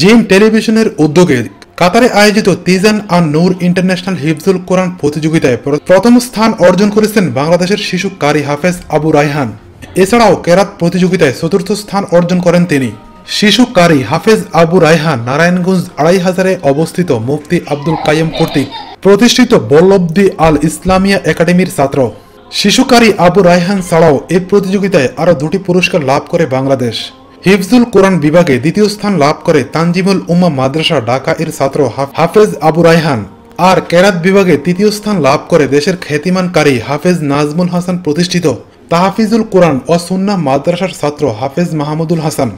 Gym টেলিভিশনের উদ্যোগে কাতারে আয়োজিত তিজান আর নূর ইন্টারন্যাশনাল হিফজুল কোরআন প্রতিযোগিতায় প্রথম স্থান অর্জন করেছেন বাংলাদেশের শিশু কারি হাফেজ আবু রায়হান। এছাড়াও কেরাত প্রতিযোগিতায় চতুর্থ স্থান অর্জন করেন তিনি। শিশু কারি হাফেজ আবু রায়হান নারায়ণগঞ্জ আড়াই হাজারে অবস্থিত মুফতি আব্দুল কাইম কর্তৃক প্রতিষ্ঠিত বল্লভদি আল ইসলামিয়া একাডেমির ছাত্র। শিশুকারী আবু রায়হান ছাড়াও এই প্রতিযোগিতায় আরও দুটি পুরস্কার লাভ করে বাংলাদেশ। হিফজুল কোরআন বিভাগে দ্বিতীয় স্থান লাভ করে তানজিমুল উম্মা মাদ্রাসা ঢাকা এর ছাত্র হাফ- হাফেজ আবু রায়হান। আর কেরাত বিভাগে তৃতীয় স্থান লাভ করে দেশের খ্যাতিমানকারী হাফেজ নাজমুল হাসান প্রতিষ্ঠিত তাহাফিজুল কোরআন ও সুন্নাহ মাদ্রাসার ছাত্র হাফেজ মাহমুদুল হাসান।